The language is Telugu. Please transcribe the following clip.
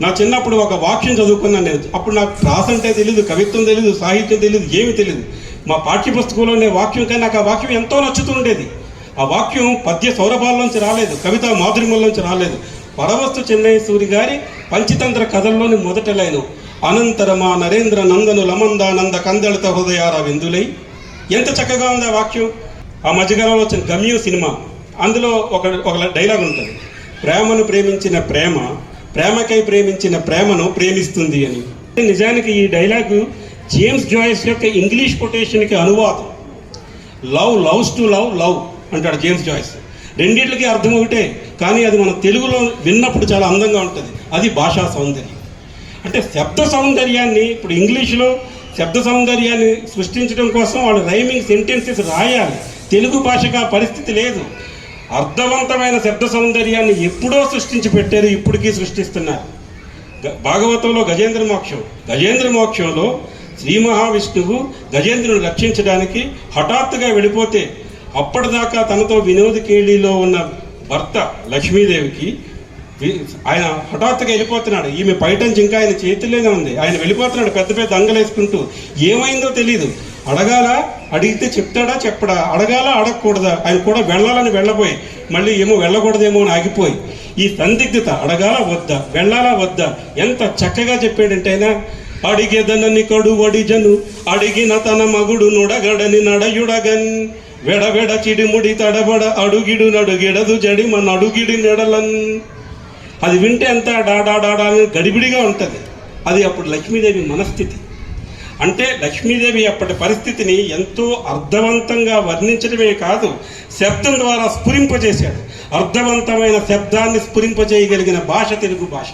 నా చిన్నప్పుడు ఒక వాక్యం చదువుకున్నాను నేను. అప్పుడు నాకు ప్రాస అంటే తెలియదు కవిత్వం తెలియదు సాహిత్యం తెలియదు ఏమీ తెలియదు మా పాఠ్యపుస్తకంలో ఉండే వాక్యం కానీ నాకు ఆ వాక్యం ఎంతో నచ్చుతుండేది ఆ వాక్యం పద్య సౌరభాల్లోంచి రాలేదు కవిత మాధుర్యంలోంచి రాలేదు. పరవస్తు చెన్నై సూరి గారి పంచతంత్ర కథల్లోని మొదటి లైను. అనంతరమా నరేంద్ర నందను లమందానంద కందళిత హృదయార విందులై ఎంత చక్కగా ఉంది ఆ వాక్యం. ఆ మధ్యకాలంలో వచ్చిన గమ్యం సినిమా. అందులో ఒక ఒక డైలాగ్ ఉంటుంది ప్రేమను ప్రేమించిన ప్రేమ ప్రేమకై ప్రేమించిన ప్రేమను ప్రేమిస్తుంది అని. నిజానికి ఈ డైలాగు జేమ్స్ జాయిస్ యొక్క ఇంగ్లీష్ కొటేషన్కి అనువాదం. Love loves to love love అంటాడు జేమ్స్ జాయిస్ రెండింటికి అర్థం ఒకటే కానీ అది మన తెలుగులో విన్నప్పుడు చాలా అందంగా ఉంటుంది. అది భాషా సౌందర్యం. అంటే శబ్ద సౌందర్యాన్ని ఇప్పుడు ఇంగ్లీష్లో శబ్ద సౌందర్యాన్ని సృష్టించడం కోసం వాళ్ళు రైమింగ్ సెంటెన్సెస్ రాయాలి. తెలుగు భాషగా పరిస్థితి లేదు. అర్థవంతమైన శబ్ద సౌందర్యాన్ని ఎప్పుడో సృష్టించి పెట్టారు ఇప్పటికీ సృష్టిస్తున్నారు. భాగవతంలో గజేంద్ర మోక్షం. గజేంద్ర మోక్షంలో శ్రీ మహావిష్ణువు గజేంద్రుని రక్షించడానికి హఠాత్తుగా వెళ్ళిపోతే అప్పటిదాకా తనతో వినోద కేళిలో ఉన్న భర్త లక్ష్మీదేవికి ఆయన హఠాత్తుగా వెళ్ళిపోతున్నాడు. ఈమె పైటంచి ఇంకా ఆయన చేతుల్లోనే ఉంది. ఆయన వెళ్ళిపోతున్నాడు పెద్ద పెద్ద అంగలేసుకుంటూ. ఏమైందో తెలియదు అడగాల? అడిగితే చెప్తాడా? చెప్పడా? అడగాల? అడగకూడదా? ఆయన కూడా వెళ్ళాలని వెళ్ళబోయి మళ్ళీ ఏమో వెళ్ళకూడదేమో అని ఆగిపోయి ఈ సందిగ్ధత అడగాల వద్దా? వెళ్ళాలా వద్దా? ఎంత చక్కగా చెప్పాడంటే ఆయన అడిగేదనని కడు వడిజను అడిగిన తన మగుడు నుడగడని నడయుడగన్. వెడవెడ చిడిముడి తడబడ అడుగిడు నడుగిడదు జడి నడుగిడి అడుగిడి నెడలన్. అది వింటే ఎంత డాడా డాడా గడిబిడిగా ఉంటుంది. అది అప్పుడు లక్ష్మీదేవి మనస్థితి. అంటే లక్ష్మీదేవి అప్పటి పరిస్థితిని ఎంతో అర్థవంతంగా వర్ణించడమే కాదు శబ్దం ద్వారా స్ఫురింపజేశాడు. అర్థవంతమైన శబ్దాన్ని స్ఫురింపజేయగలిగిన భాష తెలుగు భాష.